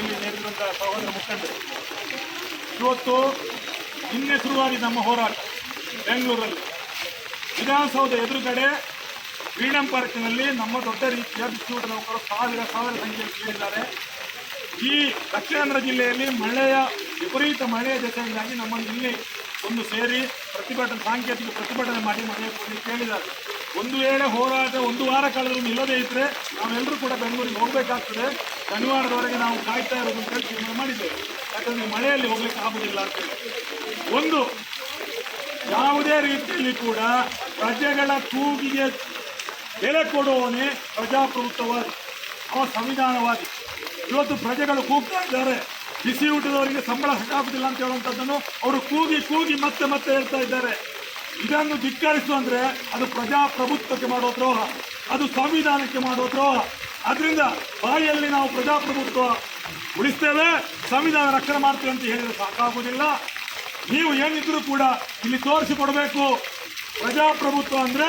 ಇಲ್ಲಿ ನೇರಿರುವಂತಹ ಸಹೋದರ ಮುಖಂಡರು. ಇವತ್ತು ಶುರುವಾಗಿ ನಮ್ಮ ಹೋರಾಟ ಬೆಂಗಳೂರಲ್ಲಿ. ವಿಧಾನಸೌಧ ಎದುರುಗಡೆ ಫ್ರೀಡಂ ಪಾರ್ಕ್ನಲ್ಲಿ ನಮ್ಮ ದೊಡ್ಡ ರೀತಿಯ ಬಿಸಿಯೂಟ ನೌಕರು ಸಾವಿರ ಸಾವಿರ ಸಂಖ್ಯೆಯಲ್ಲಿ ಸೇರಿದ್ದಾರೆ. ಈ ದಕ್ಷಿಣ ಜಿಲ್ಲೆಯಲ್ಲಿ ಮಳೆಯ ವಿಪರೀತ ಮಳೆಯ ಜೊತೆಯಿಂದಾಗಿ ನಮ್ಮನ್ನು ಇಲ್ಲಿ ಒಂದು ಸೇರಿ ಪ್ರತಿಭಟನೆ, ಸಾಂಕೇತಿಕ ಪ್ರತಿಭಟನೆ ಮಾಡಿ ಮನೆಯ ಕೇಳಿದ್ದಾರೆ. ಒಂದು ವೇಳೆ ಹೋರಾಟ ಒಂದು ವಾರ ಕಳೆದರೂ ನಿಲ್ಲದೇ ಇದ್ದರೆ ನಾವೆಲ್ಲರೂ ಕೂಡ ಬೆಂಗಳೂರಿಗೆ ಹೋಗಬೇಕಾಗ್ತದೆ. ಶನಿವಾರದವರೆಗೆ ನಾವು ಕಾಯ್ತಾ ಇರೋದು ಅಂತ ತೀರ್ಮಾನ ಮಾಡಿದ್ದೇವೆ. ಯಾಕಂದರೆ ಮಳೆಯಲ್ಲಿ ಹೋಗ್ಲಿಕ್ಕೆ ಆಗುದಿಲ್ಲ ಅಂತ ಒಂದು, ಯಾವುದೇ ರೀತಿಯಲ್ಲಿ ಕೂಡ ಪ್ರಜೆಗಳ ಕೂಗಿಗೆ ಬೆಲೆ ಕೊಡುವವನೇ ಪ್ರಜಾಪ್ರಭುತ್ವವಾದಿ ಅವ ಸಂವಿಧಾನವಾದಿ. ಇವತ್ತು ಪ್ರಜೆಗಳು ಕೂಗ್ತಾ ಇದ್ದಾರೆ. ಬಿಸಿ ಊಟದವರಿಗೆ ಸಂಬಳ ಸಾಕಾಗುದಿಲ್ಲ ಅಂತ ಹೇಳುವಂಥದ್ದನ್ನು ಅವರು ಕೂಗಿ ಕೂಗಿ ಮತ್ತೆ ಮತ್ತೆ ಹೇಳ್ತಾ ಇದ್ದಾರೆ. ಇದನ್ನು ಧಿಕ್ಕರಿಸು ಅಂದರೆ ಅದು ಪ್ರಜಾಪ್ರಭುತ್ವಕ್ಕೆ ಮಾಡೋ ದ್ರೋಹ, ಅದು ಸಂವಿಧಾನಕ್ಕೆ ಮಾಡೋ ದ್ರೋಹ. ಅದರಿಂದ ಬಾಯಿಯಲ್ಲಿ ನಾವು ಪ್ರಜಾಪ್ರಭುತ್ವ ಉಳಿಸ್ತೇವೆ, ಸಂವಿಧಾನ ರಕ್ಷಣೆ ಮಾಡ್ತೇವೆ ಅಂತ ಹೇಳಿದ್ರೆ ಸಾಕಾಗುವುದಿಲ್ಲ ನೀವು ಏನಿದ್ರು ಕೂಡ ಇಲ್ಲಿ ತೋರಿಸಿಕೊಡ್ಬೇಕು. ಪ್ರಜಾಪ್ರಭುತ್ವ ಅಂದ್ರೆ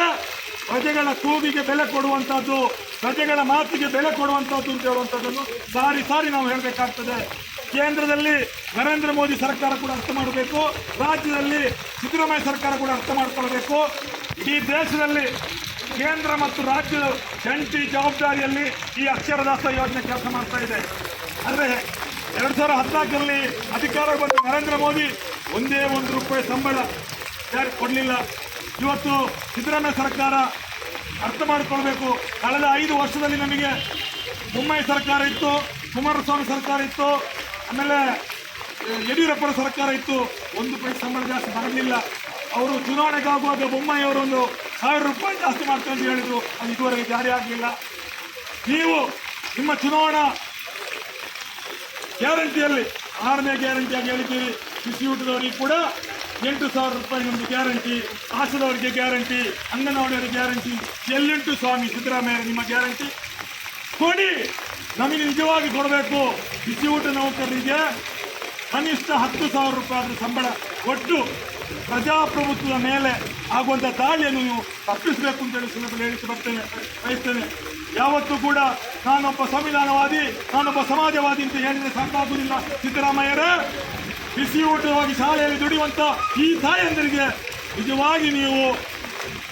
ಪ್ರಜೆಗಳ ಕೂಗಿಗೆ ಬೆಲೆ ಕೊಡುವಂತಹದ್ದು, ಪ್ರಜೆಗಳ ಮಾತಿಗೆ ಬೆಲೆ ಕೊಡುವಂತಹದ್ದು ಅಂತ ಹೇಳುವಂಥದ್ದನ್ನು ಸಾರಿ ಸಾರಿ ನಾವು ಹೇಳಬೇಕಾಗ್ತದೆ. ಕೇಂದ್ರದಲ್ಲಿ ನರೇಂದ್ರ ಮೋದಿ ಸರ್ಕಾರ ಕೂಡ ಅರ್ಥ ಮಾಡಬೇಕು. ರಾಜ್ಯದಲ್ಲಿ ಸಿದ್ದರಾಮಯ್ಯ ಸರ್ಕಾರ ಕೂಡ ಅರ್ಥ ಮಾಡ್ಕೊಳ್ಬೇಕು. ಈ ದೇಶದಲ್ಲಿ ಕೇಂದ್ರ ಮತ್ತು ರಾಜ್ಯದ ಜಂಟಿ ಜವಾಬ್ದಾರಿಯಲ್ಲಿ ಈ ಅಕ್ಷರದಾಸ ಯೋಜನೆ ಕೆಲಸ ಮಾಡ್ತಾ ಇದೆ. ಆದರೆ ಎರಡು ಸಾವಿರದ ಹದಿನಾಲ್ಕರಲ್ಲಿ ಅಧಿಕಾರ ಬಂದ ನರೇಂದ್ರ ಮೋದಿ ಒಂದೇ ಒಂದು ರೂಪಾಯಿ ಸಂಬಳ ಯಾರು ಕೊಡಲಿಲ್ಲ. ಇವತ್ತು ಸಿದ್ದರಾಮಯ್ಯ ಸರ್ಕಾರ ಅರ್ಥ ಮಾಡಿಕೊಳ್ಬೇಕು. ಕಳೆದ ಐದು ವರ್ಷದಲ್ಲಿ ನಮಗೆ ಮುಂಬೈ ಸರ್ಕಾರ ಇತ್ತು, ಕುಮಾರಸ್ವಾಮಿ ಸರ್ಕಾರ ಇತ್ತು, ಆಮೇಲೆ ಯಡಿಯೂರಪ್ಪನ ಸರ್ಕಾರ ಇತ್ತು. ಒಂದು ಪೈಸೆ ಸಂಬಳ ಜಾಸ್ತಿ ಬರಲಿಲ್ಲ. ಅವರು ಚುನಾವಣೆಗಾಗುವಾಗ ಬೊಮ್ಮಾಯಿ ಅವರು ಒಂದು ಸಾವಿರ ರೂಪಾಯಿ ಜಾಸ್ತಿ ಮಾಡ್ತೇವೆ ಅಂತ ಹೇಳಿದ್ರು, ಅದು ಇದುವರೆಗೆ ಜಾರಿ ಆಗಲಿಲ್ಲ. ನೀವು ನಿಮ್ಮ ಚುನಾವಣಾ ಗ್ಯಾರಂಟಿಯಲ್ಲಿ, ಆರನೇ ಗ್ಯಾರಂಟಿಯಾಗಿ ಹೇಳಿದ್ದೀರಿ. ಬಿಸಿ ಊಟದವರಿಗೆ ಕೂಡ ಎಂಟು ಸಾವಿರ ರೂಪಾಯಿ ನಮ್ಮದು ಗ್ಯಾರಂಟಿ ಆಶದವರಿಗೆ ಗ್ಯಾರಂಟಿ, ಅಂಗನವಾಡಿಯವರಿಗೆ ಗ್ಯಾರಂಟಿ, ಎಲ್ಲೆಂಟು ಸ್ವಾಮಿ ಸಿದ್ದರಾಮಯ್ಯ ನಿಮ್ಮ ಗ್ಯಾರಂಟಿ? ಕೊಡಿ, ನಮಗೆ ನಿಜವಾಗಿ ಕೊಡಬೇಕು. ಬಿಸಿ ಊಟ ನೌಕರರಿಗೆ ಕನಿಷ್ಠ ಹತ್ತು ಸಾವಿರ ರೂಪಾಯಿ ಆದರೂ ಸಂಬಳ ಕೊಟ್ಟು ಪ್ರಜಾಪ್ರಭುತ್ವದ ಮೇಲೆ ಆಗುವಂಥ ದಾಳಿಯನ್ನು ನೀವು ತಪ್ಪಿಸಬೇಕು ಅಂತೇಳಿ ಸಂದರ್ಭದಲ್ಲಿ ಹೇಳಿಕೆ ಬರ್ತೇನೆ, ಬಯಸ್ತೇನೆ. ಯಾವತ್ತೂ ಕೂಡ ನಾನೊಬ್ಬ ಸಂವಿಧಾನವಾದಿ, ನಾನೊಬ್ಬ ಸಮಾಜವಾದಿ ಅಂತ ಹೇಳಿದರೆ ಸಾಕಾಗುವುದಿಲ್ಲ. ಸಿದ್ದರಾಮಯ್ಯರೇ ಬಿಸಿ ಊಟವಾಗಿ ಶಾಲೆಯಲ್ಲಿ ದುಡಿಯುವಂಥ ಈ ತಾಯಂದರಿಗೆ ನಿಜವಾಗಿ ನೀವು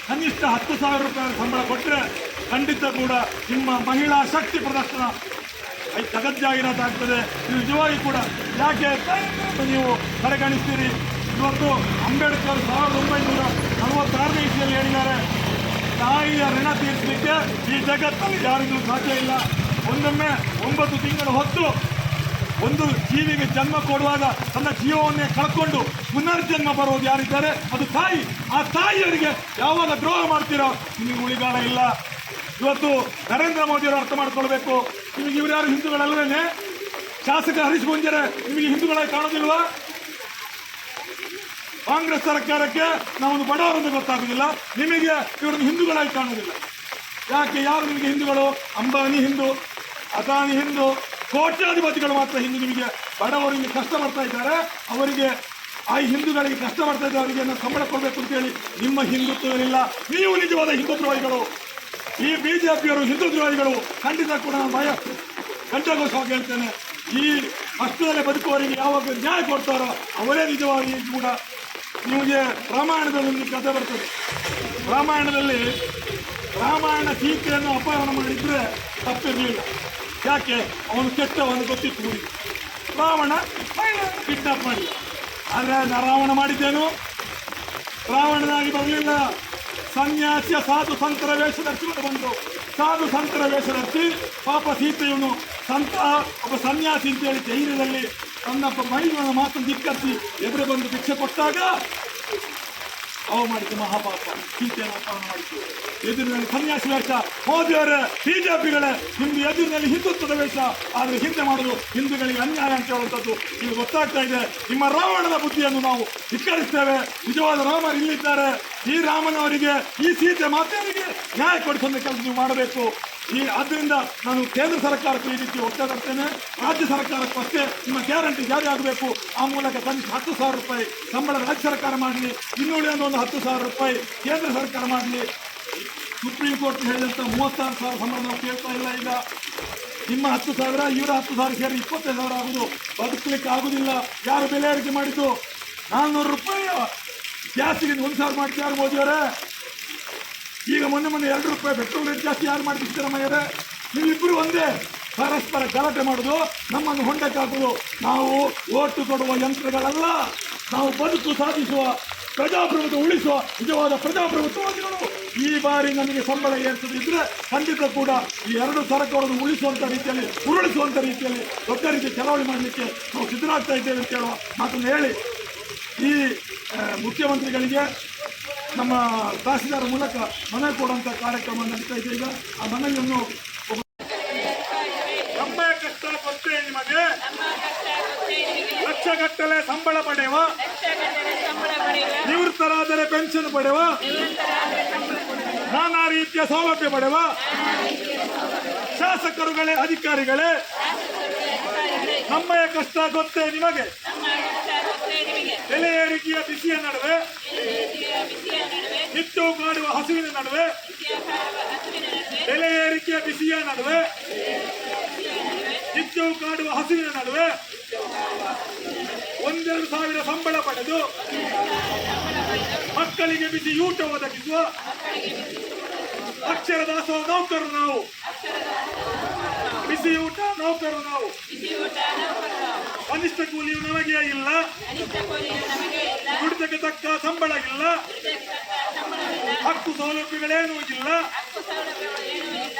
ಕನಿಷ್ಠ ಹತ್ತು ಸಾವಿರ ರೂಪಾಯಿ ಸಂಬಳ ಕೊಟ್ಟರೆ ಖಂಡಿತ ಕೂಡ ನಿಮ್ಮ ಮಹಿಳಾ ಶಕ್ತಿ ಪ್ರದರ್ಶನ ಅಗತ್ಯ ಇದು ನಿಜವಾಗಿ ಕೂಡ ಯಾಕೆ ನೀವು ಕಡೆಗಣಿಸ್ತೀರಿ? ಇವತ್ತು ಅಂಬೇಡ್ಕರ್ ಸಾವಿರದ ಒಂಬೈನೂರ ನಲವತ್ತಾರನೇ ಇಸ್ವಿಯಲ್ಲಿ ಹೇಳಿದ್ದಾರೆ. ತಾಯಿಯ ಋಣ ತೀರಿಸಲಿಕ್ಕೆ ಈ ಜಗತ್ತಲ್ಲಿ ಯಾರಿಗೂ ಸಾಧ್ಯ ಇಲ್ಲ. ಒಂದೊಮ್ಮೆ ಒಂಬತ್ತು ತಿಂಗಳು ಹೊತ್ತು ಒಂದು ಜೀವಿಗೆ ಜನ್ಮ ಕೊಡುವಾಗ ತನ್ನ ಜೀವವನ್ನೇ ಕಳ್ಕೊಂಡು ಪುನರ್ಜನ್ಮ ಬರೋದು ಯಾರಿದ್ದಾರೆ? ಅದು ತಾಯಿ. ಆ ತಾಯಿಯವರಿಗೆ ಯಾವಾಗ ದ್ರೋಹ ಮಾಡ್ತೀರೋ ನಿಮಗೆ ಉಳಿಗಾಲ ಇಲ್ಲ. ಇವತ್ತು ನರೇಂದ್ರ ಮೋದಿಯವರು ಅರ್ಥ ಮಾಡ್ಕೊಳ್ಬೇಕು. ನಿಮಗೆ ಇವ್ರು ಯಾರು ಹಿಂದೂಗಳಲ್ವೇನೆ ಶಾಸಕ ಹರೀಶ್ ಗುಂಜರೆ, ನಿಮಗೆ ಹಿಂದೂಗಳಾಗಿ ಕಾಣೋದಿಲ್ವಾ? ಕಾಂಗ್ರೆಸ್ ಸರ್ಕಾರಕ್ಕೆ ನಾವೊಂದು ಬಡವರನ್ನು ಗೊತ್ತಾಗುದಿಲ್ಲ. ನಿಮಗೆ ಇವರನ್ನು ಹಿಂದೂಗಳಾಗಿ ಕಾಣುವುದಿಲ್ಲ. ಯಾಕೆ? ಯಾರು ನಿಮಗೆ ಹಿಂದೂಗಳು? ಅಂಬಾನಿ ಹಿಂದೂ, ಅದಾನಿ ಹಿಂದೂ, ಕೋಟ್ಯಾಧಿಪತಿಗಳು ಮಾತ್ರ ಹಿಂದೂ ನಿಮಗೆ ಬಡವರಿಗೆ ಕಷ್ಟ ಬರ್ತಾ ಇದ್ದಾರೆ. ಅವರಿಗೆ ಆ ಹಿಂದೂಗಳಿಗೆ ಕಷ್ಟ ಬರ್ತಾ ಇದ್ದಾರೆ ಅವರಿಗೆ ನಾವು ಸಂಬಳ ಕೊಡಬೇಕು ಅಂತೇಳಿ ನಿಮ್ಮ ಹಿಂದುತ್ವವಿಲ್ಲ ನೀವು ನಿಜವಾದ ಹಿಂದೂ ಈ ಬಿಜೆಪಿಯವರು ಹಿಂದೂ ದ್ರೋಹಿಗಳು. ಖಂಡಿತ ಕೂಡ ನಾನು ಭಯ ಕಂಠಘೋಷವಾಗಿ ಹೇಳ್ತೇನೆ. ಈ ಕಷ್ಟದಲ್ಲಿ ಬದುಕುವವರಿಗೆ ಯಾವಾಗ ನ್ಯಾಯ ಕೊಡ್ತಾರೋ ಅವರೇ ನಿಜವಾಗಿ ಕೂಡ ನಿಮಗೆ ರಾಮಾಯಣದಲ್ಲಿ ಒಂದು ಕಥೆ ಬರ್ತದೆ. ರಾಮಾಯಣದಲ್ಲಿ ರಾಮಾಯಣ ಸೀತೆಯನ್ನು ಅಪಹರಣ ಮಾಡಿದ್ರೆ ತಪ್ಪಿರಲಿಲ್ಲ. ಯಾಕೆ? ಅವನು ಕೆಟ್ಟವನು ಗೊತ್ತಿತ್ತು ಊರಿಗೆ ರಾವಣ ಕಿಡ್ನಾಪ್ ಮಾಡಿ. ಆದರೆ ರಾವಣ ಮಾಡಿದ್ದೇನು? ರಾವಣನಾಗಿ ಬರಲಿಲ್ಲ. ಸನ್ಯಾಸಿಯ ಸಾಧು ಸಂತರ ವೇಷ ಧರಿಸಿಕೊಂಡು ಬಂದು ಸಾಧು ಸಂತರ ವೇಷ ಧರಿಸಿ ಪಾಪ ಸೀತೆಯವನು ಸಂತ, ಒಬ್ಬ ಸನ್ಯಾಸಿ ಅಂತೇಳಿ ಧೈರ್ಯದಲ್ಲಿ ತನ್ನೊಬ್ಬ ಮೈಗಳ ಮಾತನ್ನು ಧಿಕ್ಕರಿಸಿ ಎದುರು ಬಂದು ಭಿಕ್ಷೆ ಕೊಟ್ಟಾಗ ಅವ ಮಾಡಿದ್ದು ಮಹಾಪಾಪ ಸೀತೆಯನ್ನು ಅಪಹರಣ ಮಾಡಿತು. ಎದುರಿನಲ್ಲಿ ಸನ್ಯಾಸಿ ವೇಷ, ಮೋದಿಯವರ, ಬಿಜೆಪಿಗಳೇ, ನಿಮ್ದು ಎದುರಿನಲ್ಲಿ ಹಿಂದುತ್ವದ ವೇಷ, ಆದರೆ ಹಿಂದೆ ಮಾಡಲು ಹಿಂದೂಗಳಿಗೆ ಅನ್ಯಾಯ ಅಂತ ಹೇಳುವಂಥದ್ದು ಇಲ್ಲಿ ಗೊತ್ತಾಗ್ತಾ ಇದೆ. ನಿಮ್ಮ ರಾವಣನ ಬುದ್ಧಿಯನ್ನು ನಾವು ಧಿಕ್ಕರಿಸ್ತೇವೆ. ನಿಜವಾದ ರಾಮರು ಇಲ್ಲಿದ್ದಾರೆ. ಈ ರಾಮನವರಿಗೆ, ಈ ಸೀತೆ ಮಾತೆಯವರಿಗೆ ನ್ಯಾಯ ಕೊಡಿಸೋದಕ್ಕೆ ಕೆಲಸ ನೀವು ಮಾಡಬೇಕು. ಈ ಆದ್ದರಿಂದ ನಾನು ಕೇಂದ್ರ ಸರ್ಕಾರಕ್ಕೂ ಈ ರೀತಿ ಒತ್ತಾಡ್ತೇನೆ ರಾಜ್ಯ ಸರ್ಕಾರಕ್ಕೂ ಅಷ್ಟೇ ನಿಮ್ಮ ಗ್ಯಾರಂಟಿ ಜಾರಿ ಆಗಬೇಕು. ಆ ಮೂಲಕ ಕನಿಷ್ಠ ಹತ್ತು ಸಾವಿರ ರೂಪಾಯಿ ಸಂಬಳ ರಾಜ್ಯ ಸರ್ಕಾರ ಮಾಡಲಿ ಇನ್ನುಳಿದ ಒಂದು ಹತ್ತು ಸಾವಿರ ರೂಪಾಯಿ ಕೇಂದ್ರ ಸರ್ಕಾರ ಮಾಡಲಿ. ಸುಪ್ರೀಂ ಕೋರ್ಟ್ ಹೇಳಿದಂಥ ಮೂವತ್ತಾರು ಸಾವಿರ ಸಂಬಳ ನಾವು ಕೇಳ್ತಾ ಇಲ್ಲ ಈಗ. ನಿಮ್ಮ ಹತ್ತು ಸಾವಿರ, ಇವರ ಹತ್ತು ಸಾವಿರ ಸೇರಿ ಇಪ್ಪತ್ತೈದು ಸಾವಿರ ಆಗೋದು. ಬದುಕಲಿಕ್ಕೆ ಆಗೋದಿಲ್ಲ. ಯಾರು ಬೆಲೆ ಏರಿಕೆ ಮಾಡಿದ್ದು? ನಾನ್ನೂರು ರೂಪಾಯಿ ಗ್ಯಾಸಿಗೆ ಒಂದು ಸಾವಿರ ಯಾರು ಮೋದಿಯವರೇ? ಈಗ ಮೊನ್ನೆ ಮೊನ್ನೆ ಎರಡು ರೂಪಾಯಿ ಪೆಟ್ರೋಲ್ ರೇಟ್ ಜಾಸ್ತಿ ಯಾರು ಮಾಡಿ ಸಿದ್ದರಾಮಯ್ಯರೇ ನೀವಿಬ್ಬರು ಒಂದೇ ಪರಸ್ಪರ ಗಲಾಟೆ ಮಾಡೋದು. ನಮ್ಮನ್ನು ಹೊಂಡಕ್ಕೆ ಹಾಕುದು ನಾವು ಓಟು ಕೊಡುವ ಯಂತ್ರಗಳಲ್ಲ. ನಾವು ಬದುಕು ಸಾಧಿಸುವ ಪ್ರಜಾಪ್ರಭುತ್ವ ಉಳಿಸುವ ನಿಜವಾದ ಪ್ರಜಾಪ್ರಭುತ್ವವಾದಿಗಳು ಈ ಬಾರಿ ನಮಗೆ ಸಂಬಳ ಏರ್ಸದಿದ್ದರೆ ಖಂಡಿತ ಕೂಡ ಈ ಎರಡು ಸರ್ಕಾರವನ್ನು ಉಳಿಸುವಂಥ ರೀತಿಯಲ್ಲಿ ಉರುಳಿಸುವಂಥ ರೀತಿಯಲ್ಲಿ ದೊಡ್ಡ ರೀತಿ ಚಲಾವಣೆ ಮಾಡಲಿಕ್ಕೆ ನಾವು ಸಿದ್ಧರಾಗ್ತಾ ಇದ್ದೇವೆ ಅಂತ ಹೇಳುವ ಮಾತನ್ನು ಹೇಳಿ. ಈ ಮುಖ್ಯಮಂತ್ರಿಗಳಿಗೆ ನಮ್ಮ ತಹಸೀಲ್ದಾರ್ ಮೂಲಕ ಮನವಿ ಕೊಡುವಂಥ ಕಾರ್ಯಕ್ರಮ ನಡೀತಾ ಇದೆ ಈಗ. ಆ ಮನವಿಯನ್ನು ಒಬ್ಬ- ನಮ್ಮ ಕಷ್ಟ ಗೊತ್ತೇ ನಿಮಗೆ. ಲಕ್ಷಗಟ್ಟಲೆ ಸಂಬಳ ಪಡೆಯುವ. ನಿವೃತ್ತರಾದರೆ ಪೆನ್ಷನ್ ಪಡೆಯುವ. ನಾನಾ ರೀತಿಯ ಸೌಲಭ್ಯ ಪಡೆಯುವ. ಶಾಸಕರುಗಳೇ ಅಧಿಕಾರಿಗಳೇ ನಮ್ಮಯ ಕಷ್ಟ ಗೊತ್ತೇ ನಿಮಗೆ. ಬೆಲೆ ಏರಿಕೆಯ ಬಿಸಿಯ ನಡುವೆ. ನಿತ್ಯ ಕಾಡುವ ಹಸುವಿನ ನಡುವೆ ಬೆಲೆ ಏರಿಕೆಯ ಬಿಸಿಯ ನಡುವೆ ನಿತ್ಯ ಕಾಡುವ ಹಸುವಿನ ನಡುವೆ ಒಂದೆರಡು ಸಾವಿರ ಸಂಬಳ ಪಡೆದು ಮಕ್ಕಳಿಗೆ ಬಿಸಿ ಊಟ ಒದಗಿಸುವ ಅಕ್ಷರ ದಾಸೋಹ ನೌಕರರು ನಾವು. ಬಿಸಿ ಊಟ ನೌಕರರು ನಾವು. ಕನಿಷ್ಠ ಕೂಲಿಯು ನಮಗೆ ಇಲ್ಲ. ದುಡಿತಕ್ಕೆ ತಕ್ಕ ಸಂಬಳ ಇಲ್ಲ. ಹಕ್ಕು ಸೌಲಭ್ಯಗಳೇನೂ ಇಲ್ಲ.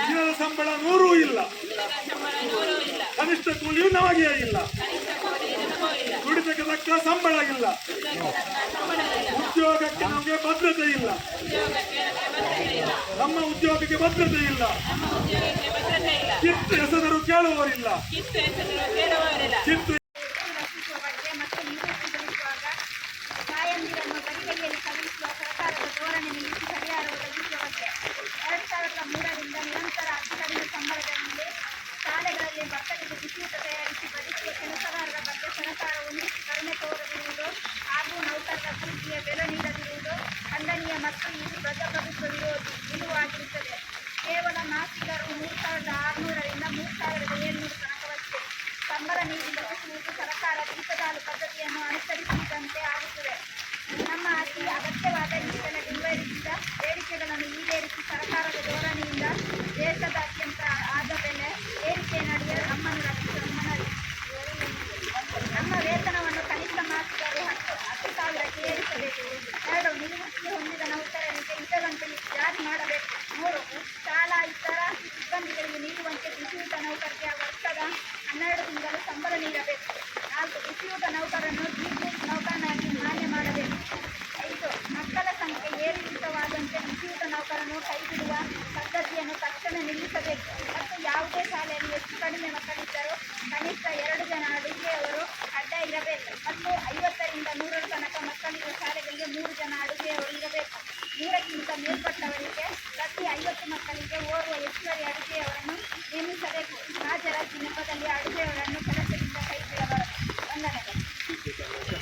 ದಿನದ ಸಂಬಳ ನೂರೂ ಇಲ್ಲ. ಕನಿಷ್ಠ ಕೂಲಿಯು ನಮಗೆ ಇಲ್ಲ. ದುಡಿತಕ್ಕೆ ತಕ್ಕ ಸಂಬಳ ಇಲ್ಲ. ಉದ್ಯೋಗಕ್ಕೆ ನಮಗೆ ಭದ್ರತೆ ಇಲ್ಲ. ನಮ್ಮ ಉದ್ಯೋಗಕ್ಕೆ ಭದ್ರತೆ ಇಲ್ಲ. ಕಿತ್ತು ಹೆಸರು ಕೇಳುವವರಿಲ್ಲ. ಕಿತ್ತು ರಕ್ಷಿಸುವ ಬಗ್ಗೆ ಮತ್ತು ನಿವೃತ್ತಿಗೊಳಿಸುವಾಗ ತಾಯಂದಿರನ್ನು ಬರಿಗೈಯಲ್ಲಿ ಕಳುಹಿಸುವ ಸರ್ಕಾರದ ಧೋರಣೆ ನಿಲ್ಲಿಸಿ ಪರಿಹಾರ ಒದಗಿಸುವ ಬಗ್ಗೆ ಎರಡು ಸಾವಿರದ ಮೂರರಿಂದ ನಿರಂತರ ಅತಿ ಕಡಿಮೆ ಸಂಬಳದ ಮೇಲೆ ಶಾಲೆಗಳಲ್ಲಿ ಮಕ್ಕಳಿಗೆ ಬಿಸಿಯೂಟ ತಯಾರಿಸಿ ಬದುಕುವ ಕೆಲಸಗಾರರ ಬಗ್ಗೆ ಸರ್ಕಾರ ಒಂದಿಷ್ಟು ಕಡಿಮೆ ತೋರದಿರುವುದು ಹಾಗೂ ನೌಕರರ ಕೂಲಿಗೆ ಬೆಲೆ ನೀಡದಿರುವುದು ಖಂಡನೀಯ ಮತ್ತು ಇದು ಪ್ರಜಾಪ್ರಭುತ್ವ ವಿರೋಧಿ ನಿಲುವಾಗಿರುತ್ತದೆ. ಕೇವಲ ಮಾಸಿಕರು ಮೂರು ಸಾವಿರದ ಆರುನೂರರಿಂದ ಮೂರು ಸಾವಿರದ ಏಳ್ನೂರು ತನಕವಷ್ಟೇ ಸಂಬಳ ನೀಡಿಸುವುದು ಸರ್ಕಾರ ದೀಪದಾಳು ಪದ್ಧತಿಯನ್ನು ಅನುಸರಿಸಿದಂತೆ ಆಗುತ್ತದೆ. ನಮ್ಮ ಅತಿ ಅಗತ್ಯವಾದ ಇಂಧನ ನಿರ್ವಹಿಸಿದ ಬೇಡಿಕೆಗಳನ್ನು ಈಡೇರಿಸಿ ಸರ್ಕಾರದ ಧೋರಣೆಯಿಂದ ದೇಶದಾದ್ಯಂತ ಆದ ಬೆಲೆ ಏರಿಕೆ ನಡುವೆ ನಮ್ಮನ್ನು ರಕ್ಷಿಸಲು ಮನವಿ ನಮ್ಮ ವೇತನವನ್ನು ಕನಿಷ್ಠ ಮಾಸಿಕರು ಹತ್ತು ಹತ್ತು ಏರಿಸಬೇಕು ಎರಡು ನಿವೃತ್ತಿ ಹೊಂದಿದ ನೌಕರರಿಗೆ ಇತರಂತೆ ಜಾರಿ ಮಾಡಬೇಕು? ಮೂರು ಶಾಲಾ, ಇತರ ಸಿಬ್ಬಂದಿಗಳಿಗೆ ನೀಡುವಂತೆ ಬಿಸಿಯೂಟ ನೌಕರಿಗೆ ವರ್ಷದ ಹನ್ನೆರಡು ತಿಂಗಳು ಸಂಬಳ ನೀಡಬೇಕು. ನಾಲ್ಕು ಬಿಸಿಯೂಟ ನೌಕರನ್ನು ಡಿಗ್ರೇಡ್ ನೌಕರನಾಗಿ ಮಾನ್ಯ ಮಾಡಬೇಕು. ಐದು, ಮಕ್ಕಳ ಸಂಖ್ಯೆ ಏರಿಳಿತವಾದಂತೆ ಬಿಸಿಯೂಟ ನೌಕರನ್ನು ಕೈಬಿಡುವ ಪದ್ಧತಿಯನ್ನು ತಕ್ಷಣ ನಿಲ್ಲಿಸಬೇಕು. ಮತ್ತು ಯಾವುದೇ ಶಾಲೆಯಲ್ಲಿ ಹೆಚ್ಚು ಕಡಿಮೆ ಮಕ್ಕಳಿದ್ದರೂ ಕನಿಷ್ಠ ಎರಡು ಜನ ಅಡುಗೆಯವರು ಅಡ್ಡ ಇರಬೇಕು. ಮತ್ತು ಐವತ್ತರಿಂದ ಮೂರು ಜನ ಅಡುಗೆಯವರು ಇರಬೇಕು. ನೂರಕ್ಕಿಂತ ಮೇಲ್ಪಟ್ಟವರಿಗೆ